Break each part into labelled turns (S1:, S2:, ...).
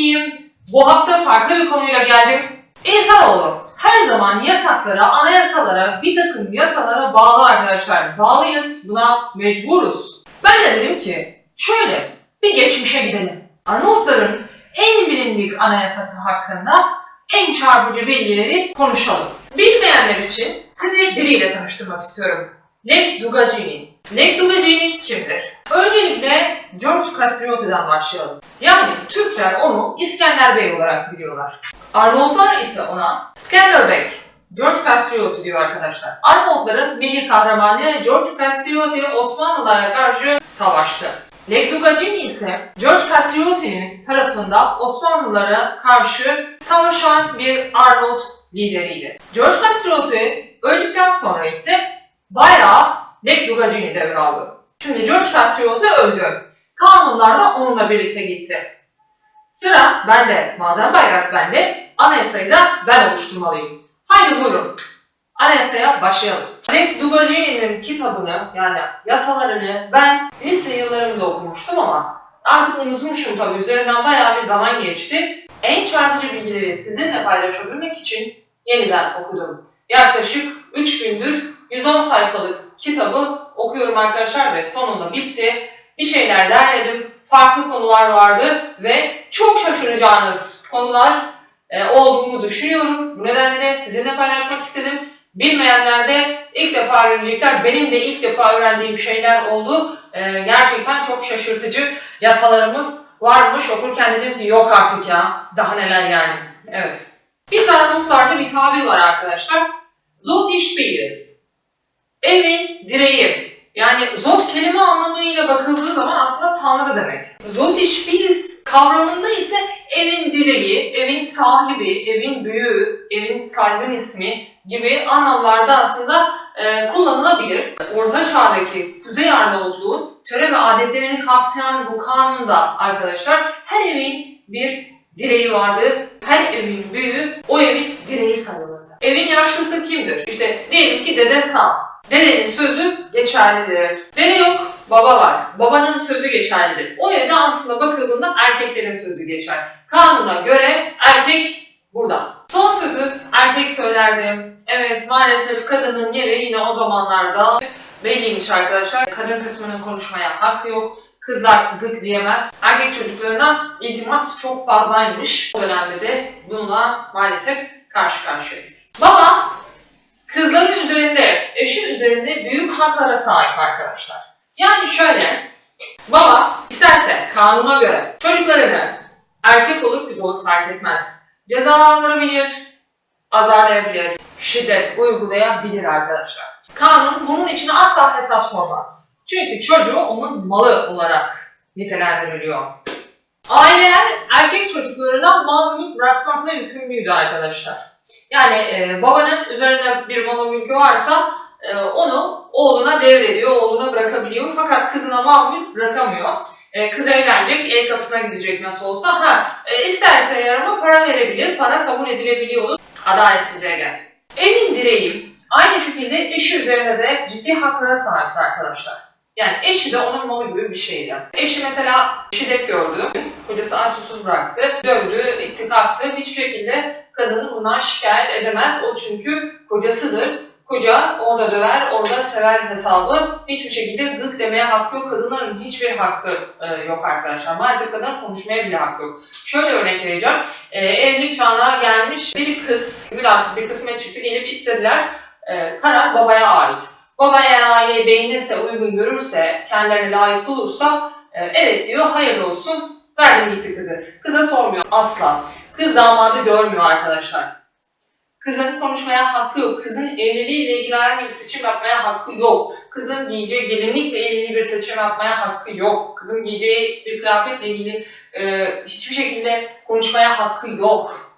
S1: iyiyim. Bu hafta farklı bir konuyla geldim. İnsanoğlu her zaman yasaklara, anayasalara, bir takım yasalara bağlı arkadaşlar. Bağlıyız, buna mecburuz. Ben de dedim ki şöyle bir geçmişe gidelim. Arnavutların en bilindik anayasası hakkında en çarpıcı bilgileri konuşalım. Bilmeyenler için sizi biriyle tanıştırmak istiyorum. Lek Dugacini. Lek Dugacini kimdir? Öncelikle George Castriotti'den başlayalım. Yani Türkler onu İskender Bey olarak biliyorlar. Arnavutlar ise ona Skanderbeg, George Castriotti diyor arkadaşlar. Arnavutların milli kahramanı George Castriotti Osmanlılara karşı savaştı. Lek Dugacini ise George Castriotti'nin tarafında Osmanlılara karşı savaşan bir Arnavut lideriydi. George Castriotti öldükten sonra ise bayrağı Lek Dugacini devraldı. Şimdi George Castriotti öldü. Kanunlar da onunla birlikte gitti. Sıra bende. Madem bayrak bende, anayasayı da ben oluşturmalıyım. Haydi buyurun. Anayasaya başlayalım. Lek Dugacini'nin kitabını yani yasalarını ben lise yıllarımda okumuştum ama artık unutmuşum tabii. Üzerinden bayağı bir zaman geçti. En çarpıcı bilgileri sizinle paylaşabilmek için yeniden okudum. Yaklaşık 3 gündür 110 sayfalık kitabı okuyorum arkadaşlar ve sonunda bitti. Bir şeyler derledim. Farklı konular vardı ve çok şaşıracağınız konular e, olduğunu düşünüyorum. Bu nedenle de sizinle paylaşmak istedim. Bilmeyenler de ilk defa öğrenecekler. Benim de ilk defa öğrendiğim şeyler oldu. E, gerçekten çok şaşırtıcı yasalarımız varmış. Okurken dedim ki yok artık ya. Daha neler yani. Evet. Biz Arnavutlarda bir tabir var arkadaşlar. Zot iş biliriz. Evin direği. Yani zot kelime anlamıyla bakıldığı zaman aslında tanrı demek. Zot biliriz kavramında ise evin direği, evin sahibi, evin büyüğü, evin saygın ismi gibi anlamlarda aslında e, kullanılabilir. Orta Çağ'daki Kuzey Arnavutluğun töre ve adetlerini kapsayan bu kanunda arkadaşlar her evin bir direği vardı. Her evin büyüğü o evin direği sayılırdı. Evin yaşlısı kimdir? İşte diyelim ki dede sağ. Dedenin sözü geçerlidir. Dede yok, baba var. Babanın sözü geçerlidir. O evde aslında bakıldığında erkeklerin sözü geçer. Kanuna göre erkek burada. Son sözü erkek söylerdi. Evet maalesef kadının yeri yine o zamanlarda belliymiş arkadaşlar. Kadın kısmının konuşmaya hakkı yok. Kızlar gık diyemez. Erkek çocuklarına iltimas çok fazlaymış. O dönemde de bununla maalesef karşı karşıyayız. Baba kızların üzerinde, eşi üzerinde büyük haklara sahip arkadaşlar. Yani şöyle, baba isterse kanuna göre çocuklarını erkek olur kız olur fark etmez. Cezalandırabilir, azarlayabilir, şiddet uygulayabilir arkadaşlar. Kanun bunun için asla hesap sormaz. Çünkü çocuğu onun malı olarak nitelendiriliyor. Aileler erkek çocuklarına mal mülk bırakmakla yükümlüydü arkadaşlar. Yani e, babanın üzerinde bir mal mülkü varsa e, onu oğluna devrediyor, oğluna bırakabiliyor. Fakat kızına mal mülk bırakamıyor. E, kız evlenecek, el kapısına gidecek nasıl olsa. Ha, e, isterse eğer ama para verebilir, para kabul edilebiliyordu. Adaletsizliğe gel. Evin direği aynı şekilde eşi üzerinde de ciddi haklara sahipti arkadaşlar. Yani eşi de onun malı gibi bir şeydi. Eşi mesela şiddet gördü, kocası aç susuz bıraktı, dövdü, itti kalktı. Hiçbir şekilde kadını bundan şikayet edemez. O çünkü kocasıdır. Koca orada döver, orada sever hesabı. Hiçbir şekilde gık demeye hakkı yok. Kadınların hiçbir hakkı e, yok arkadaşlar. Maalesef kadın konuşmaya bile hakkı yok. Şöyle örnek vereceğim. E, evlilik çağına gelmiş bir kız, biraz bir kısmet çıktı gelip istediler. E, karar babaya ait. Baba eğer aileyi beğenirse, uygun görürse, kendilerine layık bulursa e, evet diyor, hayırlı olsun, verdim gitti kızı. Kıza sormuyor asla. Kız damadı görmüyor arkadaşlar. Kızın konuşmaya hakkı yok. Kızın evliliğiyle ilgili herhangi bir seçim yapmaya hakkı yok. Kızın giyeceği gelinlikle ilgili bir seçim yapmaya hakkı yok. Kızın giyeceği bir kıyafetle ilgili e, hiçbir şekilde konuşmaya hakkı yok.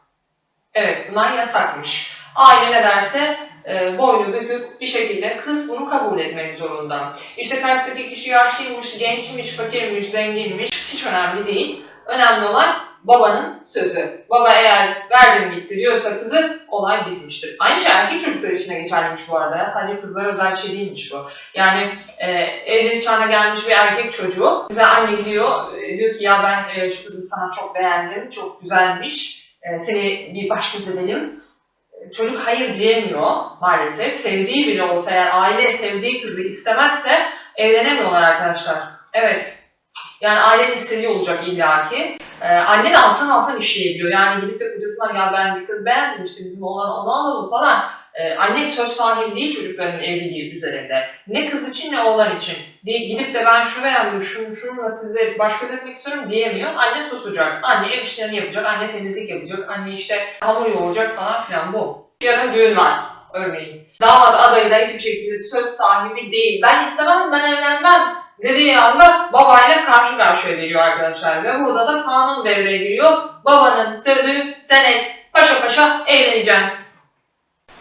S1: Evet bunlar yasakmış. Aile ne derse e, boynu bükük bir şekilde kız bunu kabul etmek zorunda. İşte karşıdaki kişi yaşlıymış, gençmiş, fakirmiş, zenginmiş hiç önemli değil. Önemli olan babanın sözü. Baba eğer verdim gitti diyorsa kızı olay bitmiştir. Aynı şey erkek çocuklar için de geçerliymiş bu arada. Sadece kızlara özel bir şey değilmiş bu. Yani e, evlilik çağına gelmiş bir erkek çocuğu. Bize anne gidiyor e, diyor ki ya ben e, şu kızı sana çok beğendim. Çok güzelmiş. E, seni bir baş göz edelim. Çocuk hayır diyemiyor maalesef. Sevdiği bile olsa eğer aile sevdiği kızı istemezse evlenemiyorlar arkadaşlar. Evet. Yani ailenin istediği olacak illaki. Ee, anne de alttan alttan işleyebiliyor. Yani gidip de kocasına ya ben bir kız beğendim işte bizim oğlan onu alalım falan. Ee, anne söz sahibi değil çocukların evliliği üzerinde. Ne kız için ne oğlan için. Diye, gidip de ben şunu beğendim, şunu, şununla size baş göz etmek istiyorum diyemiyor. Anne susacak. Anne ev işlerini yapacak. Anne temizlik yapacak. Anne işte hamur yoğuracak falan filan bu. Yarın düğün var örneğin. Damat adayı da hiçbir şekilde söz sahibi değil. Ben istemem, ben evlenmem dediği anda babayla karşı karşıya geliyor arkadaşlar. Ve burada da kanun devreye giriyor. Babanın sözü senet, paşa paşa evleneceğim.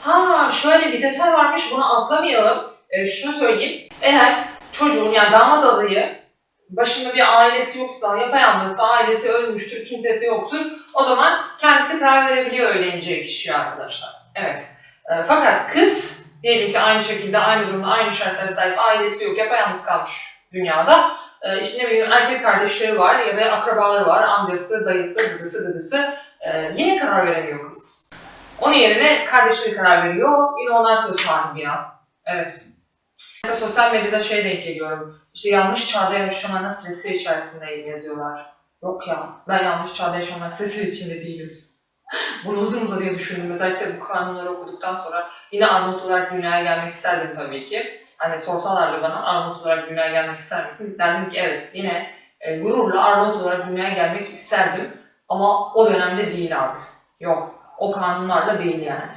S1: Ha şöyle bir detay varmış bunu atlamayalım. Ee, şunu söyleyeyim. Eğer çocuğun yani damat adayı başında bir ailesi yoksa, yapayalnızsa, ailesi ölmüştür, kimsesi yoktur. O zaman kendisi karar verebiliyor evleneceği kişiye arkadaşlar. Evet. Ee, fakat kız diyelim ki aynı şekilde aynı durumda aynı şartlara sahip ailesi yok yapayalnız kalmış dünyada. Ee, işte ne bileyim erkek kardeşleri var ya da akrabaları var amcası, dayısı, dıdısı, dıdısı. Ee, yine karar veremiyor kız. Onun yerine kardeşleri karar veriyor. Yine onlar söz sahibi ya. Evet. Hatta sosyal medyada şey denk geliyorum. İşte yanlış çağda yaşamanın stresi içerisindeyim yazıyorlar. Yok ya ben yanlış çağda yaşamanın stresi içinde değilim. Bunu uzun uzadıya düşündüm. Özellikle bu kanunları okuduktan sonra yine Arnavut olarak dünyaya gelmek isterdim tabii ki. Hani sorsalardı bana Arnavut olarak dünyaya gelmek ister misin? Derdim ki evet yine e, gururla Arnavut olarak dünyaya gelmek isterdim. Ama o dönemde değil abi. Yok. O kanunlarla değil yani.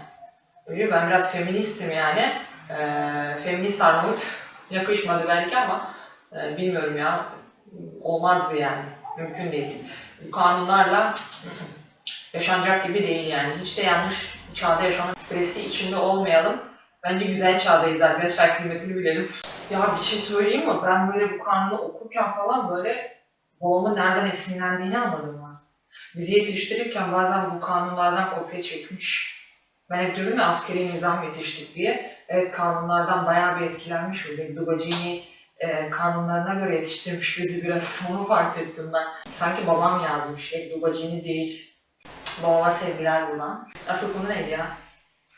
S1: Öyle ben biraz feministim yani. E, feminist Arnavut yakışmadı belki ama e, bilmiyorum ya. Olmazdı yani. Mümkün değil. Bu kanunlarla yaşanacak gibi değil yani. Hiç de yanlış çağda yaşamak stresi içinde olmayalım. Bence güzel çağdayız arkadaşlar, kıymetini bilelim. Ya bir şey söyleyeyim mi? Ben böyle bu kanunu okurken falan böyle babamın nereden esinlendiğini anladım. Bizi yetiştirirken bazen bu kanunlardan kopya çekmiş. Ben hep diyorum ya askeri nizam yetiştik diye. Evet kanunlardan bayağı bir etkilenmiş. Öyle Dubacini e, kanunlarına göre yetiştirmiş bizi biraz. Onu fark ettim ben. Sanki babam yazmış. Şey, Dubacini değil. Babama sevgiler buradan. Asıl konu neydi ya?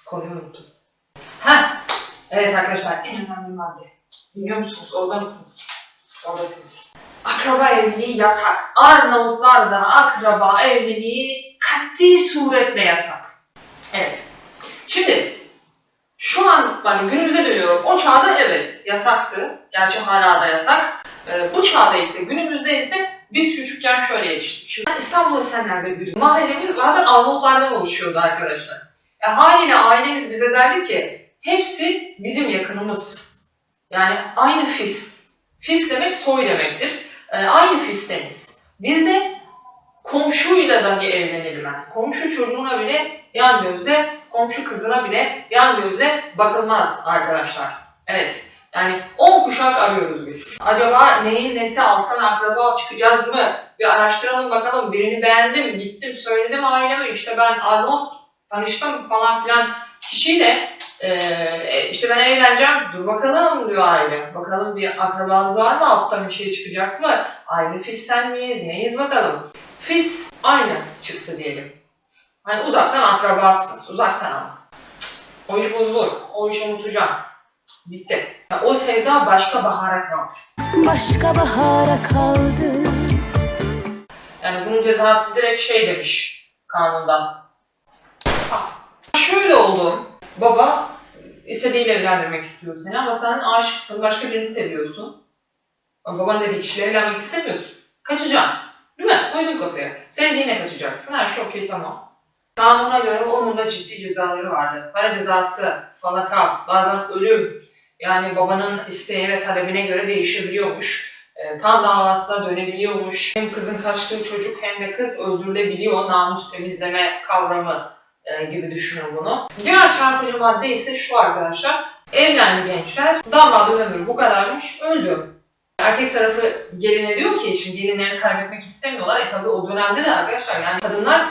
S1: Konuyu unuttum. Ha, evet arkadaşlar en önemli madde. Dinliyor musunuz? Orada mısınız? Oradasınız. Akraba evliliği yasak. Arnavutlarda akraba evliliği kat'i suretle yasak. Evet. Şimdi şu an hani günümüze dönüyorum. O çağda evet yasaktı. Gerçi hala da yasak. Ee, bu çağda ise günümüzde ise biz küçükken şöyle yetiştik. Şimdi ben İstanbul Esenler'de büyüdüm. Mahallemiz zaten Arnavutlardan oluşuyordu arkadaşlar. E, haliyle ailemiz bize derdi ki hepsi bizim yakınımız. Yani aynı fis. Fis demek soy demektir. E, aynı fisteniz. Bizde komşuyla dahi evlenilmez. Komşu çocuğuna bile yan gözle, komşu kızına bile yan gözle bakılmaz arkadaşlar. Evet. Yani 10 kuşak arıyoruz biz. Acaba neyin nesi alttan akraba çıkacağız mı? Bir araştıralım bakalım. Birini beğendim, gittim, söyledim aileme. İşte ben Arnavut tanıştım falan filan kişiyle e, işte ben evleneceğim. Dur bakalım diyor aile. Bakalım bir akrabalık var mı? Alttan bir şey çıkacak mı? Aynı fisten miyiz? Neyiz bakalım? Fis aynı çıktı diyelim. Hani uzaktan akrabasınız. Uzaktan ama. O iş bozulur. O işi unutacağım. Bitti. O sevda başka bahara kaldı.
S2: başka bahara kaldı.
S1: Yani bunun cezası direkt şey demiş kanunda. Ha, şöyle oldu. Baba istediğiyle evlendirmek istiyor seni ama sen aşıksın, başka birini seviyorsun. Ama baban dediği kişiyle evlenmek istemiyorsun. Kaçacaksın. Değil mi? Koydun kafaya. Sevdiğine kaçacaksın. Her şey okey tamam. Kanuna göre onun da ciddi cezaları vardı. Para cezası, falaka, bazen ölüm. Yani babanın isteği ve talebine göre değişebiliyormuş. E, kan davasına dönebiliyormuş. Hem kızın kaçtığı çocuk hem de kız öldürülebiliyor. Namus temizleme kavramı e, gibi düşünün bunu. Diğer çarpıcı madde ise şu arkadaşlar. Evlendi gençler. Damadın ömrü bu kadarmış. Öldü. erkek tarafı geline diyor ki şimdi gelinlerini kaybetmek istemiyorlar. E tabi o dönemde de arkadaşlar yani kadınlar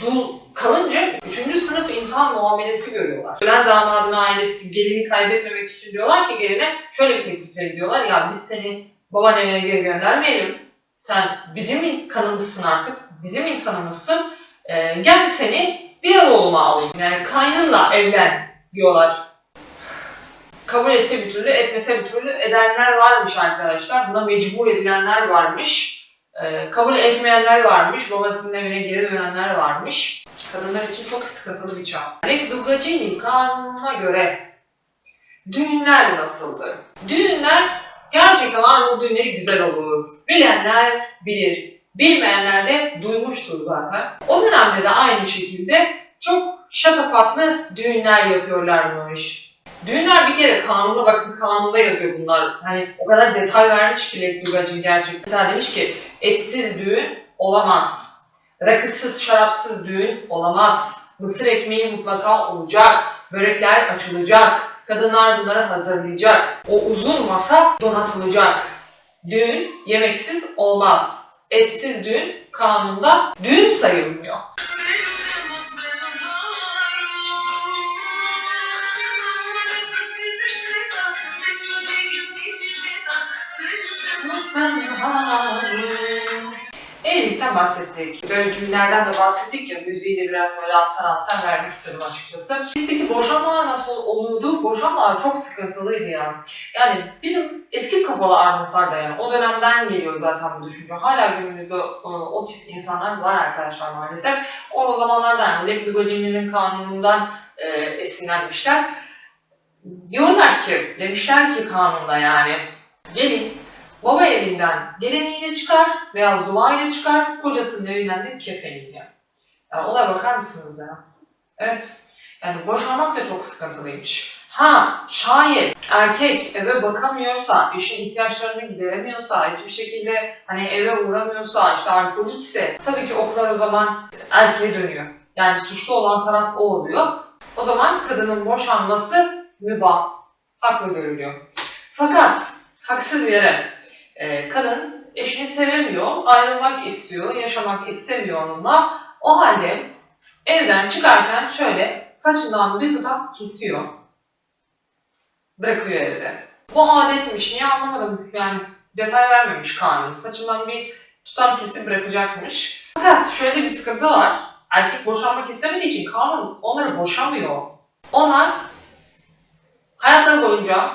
S1: dul kalınca üçüncü sınıf insan muamelesi görüyorlar. Ölen damadın ailesi gelini kaybetmemek için diyorlar ki geline şöyle bir teklifle gidiyorlar. Ya biz seni baban evine geri göndermeyelim. Sen bizim kanımızsın artık. Bizim insanımızsın. Ee, gel seni diğer oğluma alayım. Yani kaynınla evlen diyorlar. Kabul etse bir türlü, etmese bir türlü edenler varmış arkadaşlar. Buna mecbur edilenler varmış. Ee, kabul etmeyenler varmış. Babasının evine geri dönenler varmış. Kadınlar için çok sıkıntılı bir çağ. Rekdugacini kanununa göre düğünler nasıldı? Düğünler gerçekten Arnavut düğünleri güzel olur. Bilenler bilir. Bilmeyenler de duymuştur zaten. O dönemde de aynı şekilde çok şatafatlı düğünler yapıyorlarmış. Düğünler bir kere kanunda bakın kanunda yazıyor bunlar. Hani o kadar detay vermiş ki Lev Dugacın gerçekten. Mesela demiş ki etsiz düğün olamaz. Rakısız, şarapsız düğün olamaz. Mısır ekmeği mutlaka olacak. Börekler açılacak. Kadınlar bunları hazırlayacak. O uzun masa donatılacak. Düğün yemeksiz olmaz. Etsiz düğün kanunda düğün sayılmıyor. Evlilikten bahsettik. Böyle düğünlerden de bahsettik ya, müziği de biraz böyle alttan alttan vermek istedim açıkçası. Peki boşanmalar nasıl oluyordu? Boşanmalar çok sıkıntılıydı ya. Yani bizim eski kafalı Arnavutlar da yani o dönemden geliyor zaten bu düşünce. Hala günümüzde e, o tip insanlar var arkadaşlar maalesef. O zamanlarda yani Lek Dugacini'nin kanunundan e, esinlenmişler. Diyorlar ki, demişler ki kanunda yani gelin baba evinden geleneğiyle çıkar, beyaz duvarıyla çıkar, kocasının evinden de kefeniyle. Yani olaya bakar mısınız ya? Evet. Yani boşanmak da çok sıkıntılıymış. Ha şayet erkek eve bakamıyorsa, eşin ihtiyaçlarını gideremiyorsa, hiçbir şekilde hani eve uğramıyorsa, işte alkolikse tabii ki oklar o zaman erkeğe dönüyor. Yani suçlu olan taraf o oluyor. O zaman kadının boşanması mübah, haklı görülüyor. Fakat haksız yere e, kadın eşini sevemiyor, ayrılmak istiyor, yaşamak istemiyor onunla. O halde evden çıkarken şöyle saçından bir tutam kesiyor. Bırakıyor evde. Bu adetmiş, niye anlamadım yani detay vermemiş kanun. Saçından bir tutam kesip bırakacakmış. Fakat şöyle bir sıkıntı var. Erkek boşanmak istemediği için kanun onları boşamıyor. Onlar hayatları boyunca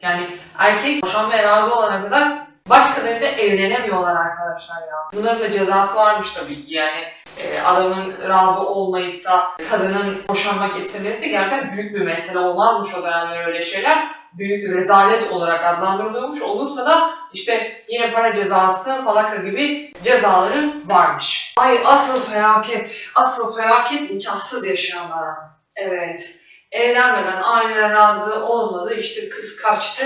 S1: yani erkek boşanmaya razı olana kadar başkalarıyla evlenemiyorlar arkadaşlar ya. Bunların da cezası varmış tabii ki yani e, adamın razı olmayıp da kadının boşanmak istemesi gerçekten büyük bir mesele olmazmış o dönemler öyle şeyler. Büyük rezalet olarak adlandırılıyormuş olursa da işte yine para cezası falaka gibi cezaları varmış. Ay asıl felaket, asıl felaket nikahsız yaşayanlara. Evet. Evlenmeden aileler razı olmadı. İşte kız kaçtı.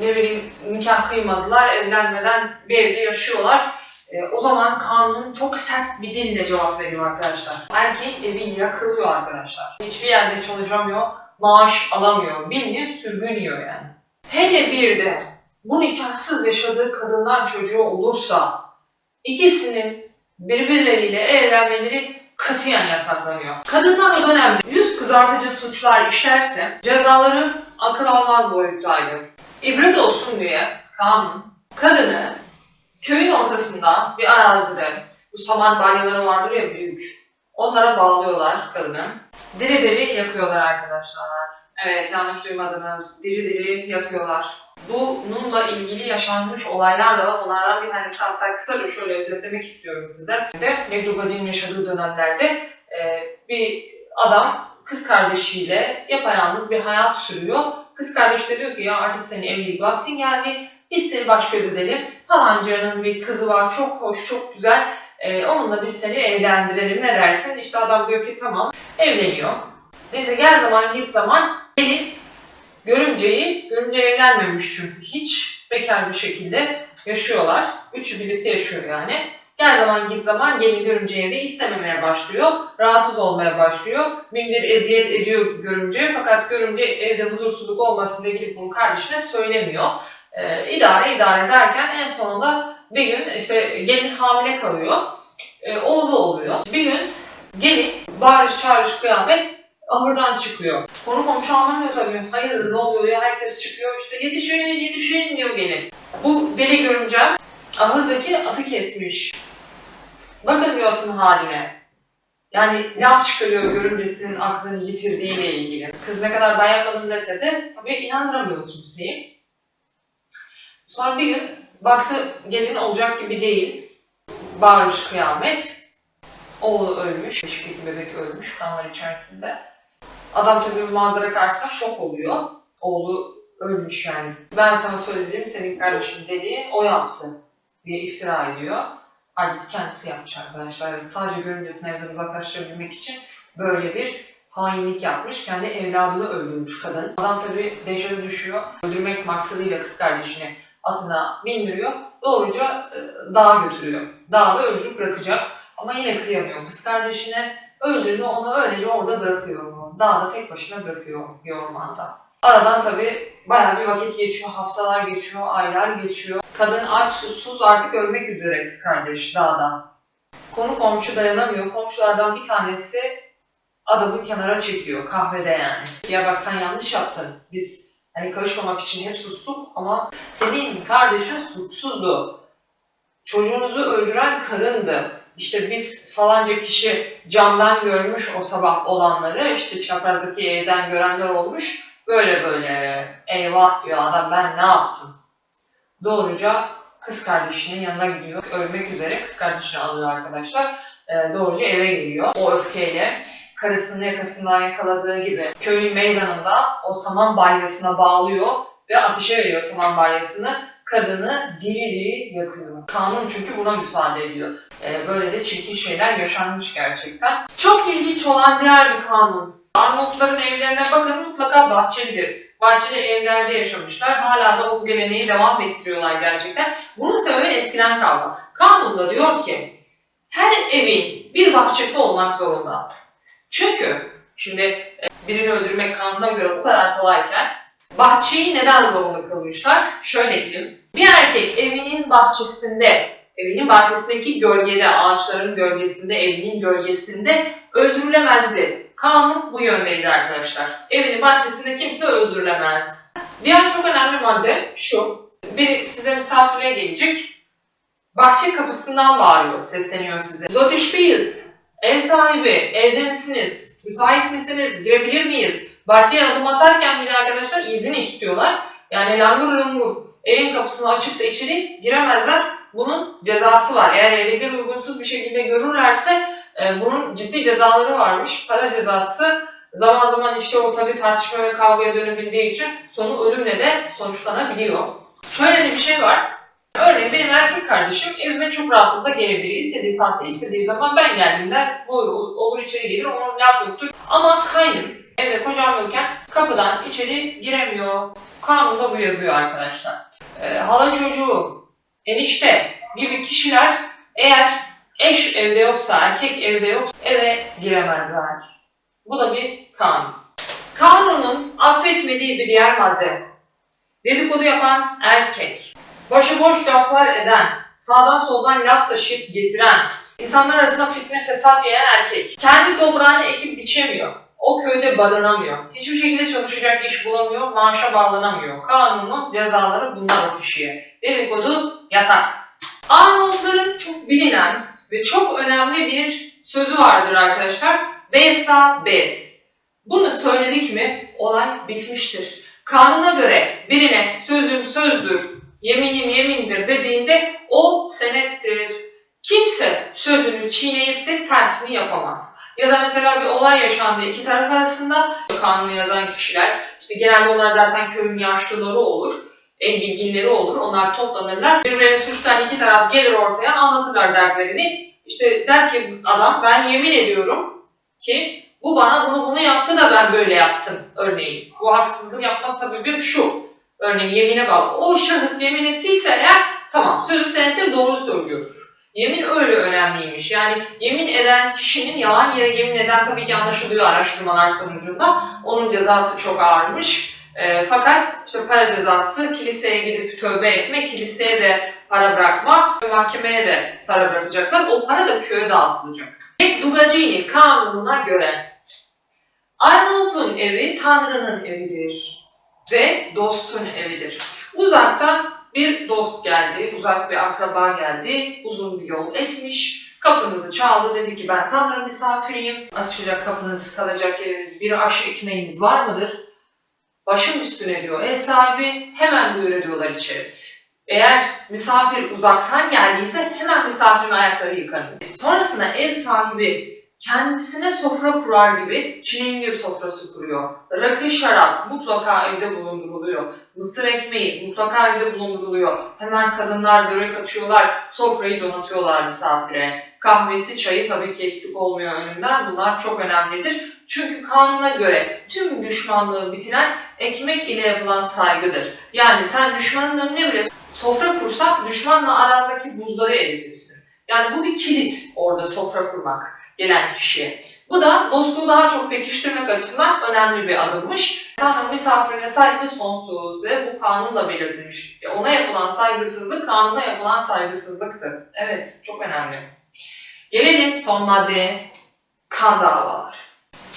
S1: Ne bileyim nikah kıymadılar. Evlenmeden bir evde yaşıyorlar. E, o zaman kanun çok sert bir dille cevap veriyor arkadaşlar. Erkeğin evi yakılıyor arkadaşlar. Hiçbir yerde çalışamıyor. Maaş alamıyor. Bildiğin sürgün yiyor yani. Hele bir de bu nikahsız yaşadığı kadından çocuğu olursa ikisinin birbirleriyle evlenmeleri katiyen yasaklanıyor. Kadınlar o dönemde kızartıcı suçlar işlerse cezaları akıl almaz boyuttaydı. İbret olsun diye kanun kadını köyün ortasında bir arazide bu saman balyaları vardır ya büyük. Onlara bağlıyorlar kadını. Diri diri yakıyorlar arkadaşlar. Evet yanlış duymadınız. Diri diri yakıyorlar. Bununla ilgili yaşanmış olaylar da var. Onlardan bir tanesi hatta kısaca şöyle özetlemek istiyorum size. De Negdugacı'nın yaşadığı dönemlerde bir adam kız kardeşiyle yapayalnız bir hayat sürüyor. Kız kardeş de diyor ki ya artık senin evlilik vaktin geldi. Biz seni baş göz edelim. Falancanın bir kızı var çok hoş çok güzel. E, onunla biz seni evlendirelim ne dersin? İşte adam diyor ki tamam evleniyor. Neyse gel zaman git zaman gelin görümceyi, görümce evlenmemiş çünkü hiç bekar bir şekilde yaşıyorlar. Üçü birlikte yaşıyor yani. Gel zaman git zaman gelin görümce evde istememeye başlıyor. Rahatsız olmaya başlıyor. Bin bir eziyet ediyor görümce fakat görümce evde huzursuzluk olmasın diye gidip bunu kardeşine söylemiyor. E, idare idare derken en sonunda bir gün işte gelin hamile kalıyor. E, oğlu oluyor. Bir gün gelin bağırış çağırış kıyamet ahırdan çıkıyor. Konu komşu anlamıyor tabii. Hayırdır ne oluyor ya herkes çıkıyor işte yetişin yetişin diyor gelin. Bu deli görümcem ahırdaki atı kesmiş. Bakın bir atın haline. Yani laf çıkarıyor görümcesinin aklını yitirdiğiyle ilgili. Kız ne kadar ben yapmadım dese de tabii inandıramıyor kimseyi. Sonra bir gün baktı gelin olacak gibi değil. Bağırış kıyamet. Oğlu ölmüş. Beşikteki bebek ölmüş kanlar içerisinde. Adam tabii bu manzara karşısında şok oluyor. Oğlu ölmüş yani. Ben sana söylediğim senin kardeşin deli, o yaptı diye iftira ediyor. Halbuki kendisi yapmış arkadaşlar. Evet, sadece görümcesini evden uzaklaştırabilmek için böyle bir hainlik yapmış. Kendi evladını öldürmüş kadın. Adam tabii dehşete düşüyor. Öldürmek maksadıyla kız kardeşini atına bindiriyor. Doğruca e, dağa götürüyor. Dağda öldürüp bırakacak. Ama yine kıyamıyor kız kardeşine. Öldürüyor onu öylece orada bırakıyor. Dağda tek başına bırakıyor bir ormanda. Aradan tabii bayağı bir vakit geçiyor, haftalar geçiyor, aylar geçiyor. Kadın aç susuz artık ölmek üzere kız kardeş dağda. Konu komşu dayanamıyor. Komşulardan bir tanesi adamı kenara çekiyor kahvede yani. Ya bak sen yanlış yaptın. Biz hani karışmamak için hep sustuk ama senin kardeşin suçsuzdu. Çocuğunuzu öldüren kadındı. İşte biz falanca kişi camdan görmüş o sabah olanları, işte çaprazdaki evden görenler olmuş. Böyle böyle eyvah diyor adam ben ne yaptım? Doğruca kız kardeşinin yanına gidiyor. Ölmek üzere kız kardeşini alıyor arkadaşlar. Ee, doğruca eve geliyor. O öfkeyle karısının yakasından yakaladığı gibi köyün meydanında o saman balyasına bağlıyor ve ateşe veriyor saman balyasını. Kadını diri diri yakıyor. Kanun çünkü buna müsaade ediyor. Ee, böyle de çirkin şeyler yaşanmış gerçekten. Çok ilginç olan diğer bir kanun. Arnavutların evlerine bakın mutlaka bahçelidir. Bahçeli evlerde yaşamışlar. Hala da o geleneği devam ettiriyorlar gerçekten. Bunun sebebi eskiden kalma. Kanunda diyor ki her evin bir bahçesi olmak zorunda. Çünkü şimdi e, birini öldürmek kanuna göre bu kadar kolayken bahçeyi neden zorunda kılmışlar? Şöyle ki bir erkek evinin bahçesinde evinin bahçesindeki gölgede, ağaçların gölgesinde, evinin gölgesinde öldürülemezdi. Kanun bu yöndeydi arkadaşlar. Evinin bahçesinde kimse öldürülemez. Diğer çok önemli madde şu. Biri size misafirliğe gelecek. Bahçe kapısından bağırıyor, sesleniyor size. Zotişpiyiz. Ev sahibi, evde misiniz? Müsait misiniz? Girebilir miyiz? Bahçeye adım atarken bile arkadaşlar izin istiyorlar. Yani langur lungur evin kapısını açıp da içeri giremezler. Bunun cezası var. Eğer evdekiler uygunsuz bir şekilde görürlerse e, bunun ciddi cezaları varmış. Para cezası zaman zaman işte o tabii tartışma ve kavgaya dönebildiği için sonu ölümle de sonuçlanabiliyor. Şöyle bir şey var. Örneğin benim erkek kardeşim evime çok rahatlıkla gelebilir. İstediği saatte, istediği zaman ben geldiğimde buyur olur, olur içeri gelir, onun laf yoktur. Ama kaynım evde kocam yokken kapıdan içeri giremiyor. Kanunda bu yazıyor arkadaşlar. Ee, hala çocuğu, enişte gibi kişiler eğer eş evde yoksa, erkek evde yoksa eve giremezler. Bu da bir kanun. Kanunun affetmediği bir diğer madde. Dedikodu yapan erkek. Başıboş laflar eden, sağdan soldan laf taşıyıp getiren, insanlar arasında fitne fesat yayan erkek. Kendi toprağını ekip biçemiyor. O köyde barınamıyor. Hiçbir şekilde çalışacak iş bulamıyor, maaşa bağlanamıyor. Kanunun cezaları bunlar o kişiye. Dedikodu yasak. Arnavutların çok bilinen ve çok önemli bir sözü vardır arkadaşlar. Besa bes. Bunu söyledik mi olay bitmiştir. Kanuna göre birine sözüm sözdür, yeminim yemindir dediğinde o senettir. Kimse sözünü çiğneyip de tersini yapamaz. Ya da mesela bir olay yaşandı iki taraf arasında kanunu yazan kişiler, işte genelde onlar zaten köyün yaşlıları olur, en bilginleri olur, onlar toplanırlar. Birbirine suçtan iki taraf gelir ortaya anlatırlar dertlerini. İşte der ki adam ben yemin ediyorum ki bu bana bunu bunu yaptı da ben böyle yaptım örneğin. Bu haksızlık yapma sebebim şu. Örneğin yemine bağlı. O şahıs yemin ettiyse eğer tamam sözü senettir doğru söylüyordur. Yemin öyle önemliymiş. Yani yemin eden kişinin yalan yere yemin eden tabii ki anlaşılıyor araştırmalar sonucunda. Onun cezası çok ağırmış. E, fakat işte para cezası, kiliseye gidip tövbe etme, kiliseye de para bırakma mahkemeye de para bırakacaklar. O para da köye dağıtılacak. Dugacini kanununa göre Arnavut'un evi Tanrı'nın evidir ve dostun evidir. Uzaktan bir dost geldi, uzak bir akraba geldi, uzun bir yol etmiş, kapınızı çaldı, dedi ki ben Tanrı misafiriyim, açacak kapınız, kalacak yeriniz, bir aş ekmeğiniz var mıdır? Başım üstüne diyor ev sahibi, hemen buyur ediyorlar içeri. Eğer misafir uzaktan geldiyse hemen misafirin ayakları yıkanıyor. Sonrasında ev sahibi kendisine sofra kurar gibi çilingir sofrası kuruyor. Rakı şarap mutlaka evde bulunduruluyor. Mısır ekmeği mutlaka evde bulunduruluyor. Hemen kadınlar börek açıyorlar, sofrayı donatıyorlar misafire. Kahvesi, çayı tabii ki eksik olmuyor önünden. Bunlar çok önemlidir. Çünkü kanuna göre tüm düşmanlığı bitiren ekmek ile yapılan saygıdır. Yani sen düşmanın önüne bile sofra kursan düşmanla arandaki buzları eritirsin. Yani bu bir kilit orada sofra kurmak gelen kişiye. Bu da dostluğu daha çok pekiştirmek açısından önemli bir adımmış. Tanrı misafirine saygı sonsuz ve bu kanunla belirtilmiş. Ona yapılan saygısızlık kanuna yapılan saygısızlıktır. Evet, çok önemli. Gelelim son maddeye, kan davaları.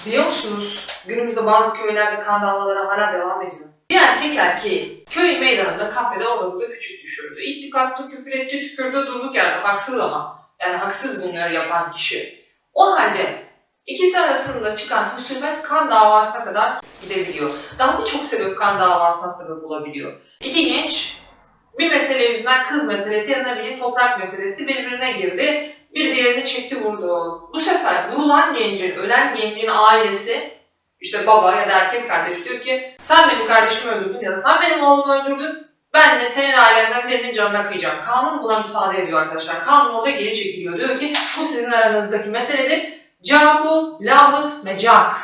S1: Biliyor musunuz günümüzde bazı köylerde kan davaları hala devam ediyor. Bir erkek erkeği köyün meydanında kafede orada küçük düşürdü. İtti kalktı, küfür etti, tükürdü, durduk yerde. Haksız ama. Yani haksız bunları yapan kişi. O halde ikisi arasında çıkan husumet kan davasına kadar gidebiliyor. Daha birçok sebep kan davasına sebep olabiliyor. İki genç bir mesele yüzünden kız meselesi ya da ne bileyim toprak meselesi birbirine girdi. Bir diğerini çekti vurdu. Bu sefer vurulan gencin, ölen gencin ailesi işte baba ya da erkek kardeş diyor ki sen benim kardeşimi öldürdün ya da sen benim oğlumu öldürdün. Ben de senin ailenden birinin canına kıyacağım. Kanun buna müsaade ediyor arkadaşlar. Kanun orada geri çekiliyor. Diyor ki bu sizin aranızdaki meseledir. Cabu, lahut, mecak.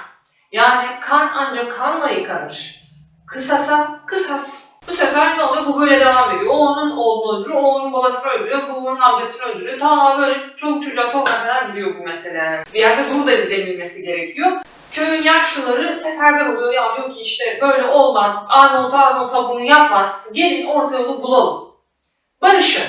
S1: Yani kan ancak kanla yıkanır. Kısasa kısas. Bu sefer ne oluyor? Bu böyle devam ediyor. O onun oğlunu öldürüyor, o onun babasını öldürüyor, bu amcasını öldürüyor. Ta böyle çoluk çocuğa toprağa kadar gidiyor bu mesele. Bir yerde dur da denilmesi gerekiyor. Köyün yaşlıları seferber oluyor ya diyor ki işte böyle olmaz, Arnavut Arnavut'a bunu yapmaz, gelin orta yolu bulalım. Barışın.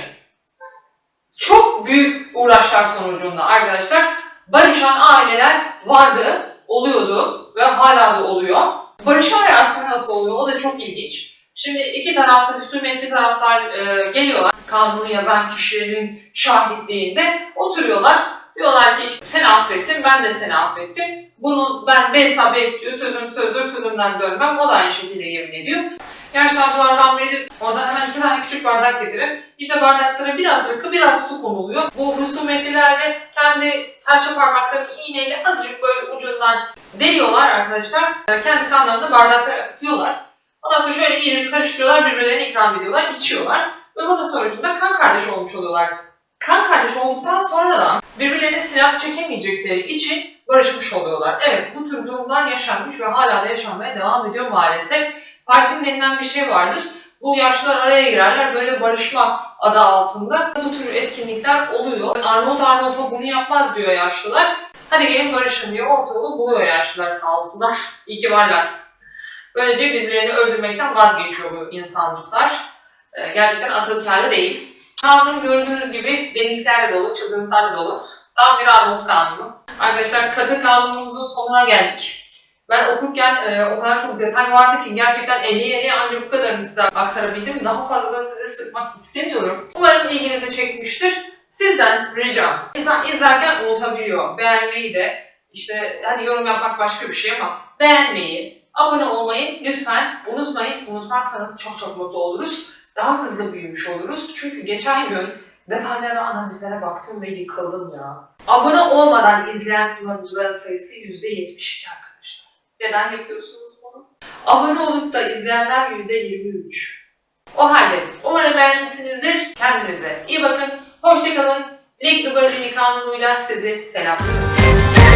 S1: Çok büyük uğraşlar sonucunda arkadaşlar barışan aileler vardı, oluyordu ve hala da oluyor. Barışmalar aslında nasıl oluyor? O da çok ilginç. Şimdi iki tarafta, husumetli taraflar e, geliyorlar. Kanunu yazan kişilerin şahitliğinde oturuyorlar. Diyorlar ki işte seni affettim, ben de seni affettim. Bunu ben besa bes diyor, sözüm sözdür, sözümden dönmem. O da aynı şekilde yemin ediyor. Yaşlı amcalardan biri de oradan hemen iki tane küçük bardak getirir. İşte bardaklara biraz rakı, biraz su konuluyor. Bu husumetliler de kendi serçe parmaklarını iğneyle azıcık böyle ucundan deliyorlar arkadaşlar. Kendi kanlarını bardaklara akıtıyorlar. Ondan sonra şöyle iyice karıştırıyorlar, birbirlerine ikram ediyorlar, içiyorlar. Ve bu da sonucunda kan kardeş olmuş oluyorlar. Kan kardeş olduktan sonra da birbirlerine silah çekemeyecekleri için barışmış oluyorlar. Evet bu tür durumlar yaşanmış ve hala da yaşanmaya devam ediyor maalesef. Partim denilen bir şey vardır. Bu yaşlılar araya girerler böyle barışma adı altında. Bu tür etkinlikler oluyor. Arnavut Arnavut'a bunu yapmaz diyor yaşlılar. Hadi gelin barışın diyor. Orta yolu buluyor yaşlılar sağ olsunlar. İyi ki varlar. Böylece birbirlerini öldürmekten vazgeçiyor bu insancıklar. Ee, gerçekten akıl kârı değil. Kanun gördüğünüz gibi deliliklerle dolu, çılgınlıklarla dolu. Tam bir Arnavut kanunu. Arkadaşlar katı kanunumuzun sonuna geldik. Ben okurken e, o kadar çok detay vardı ki gerçekten 50 50 ancak bu kadarını size aktarabildim. Daha fazla da size sıkmak istemiyorum. Umarım ilginizi çekmiştir. Sizden ricam. İnsan izlerken unutabiliyor. Beğenmeyi de işte hani yorum yapmak başka bir şey ama beğenmeyi, abone olmayı lütfen unutmayın. Unutmazsanız çok çok mutlu oluruz. Daha hızlı büyümüş oluruz. Çünkü geçen gün detaylara, analizlere baktım ve yıkıldım ya. Abone olmadan izleyen kullanıcıların sayısı %72 arkadaşlar. Neden yapıyorsunuz bunu? Abone olup da izleyenler %23. O halde umarım beğenmişsinizdir. Kendinize iyi bakın. Hoşçakalın. Link Dubajini kanunuyla sizi selamlıyorum.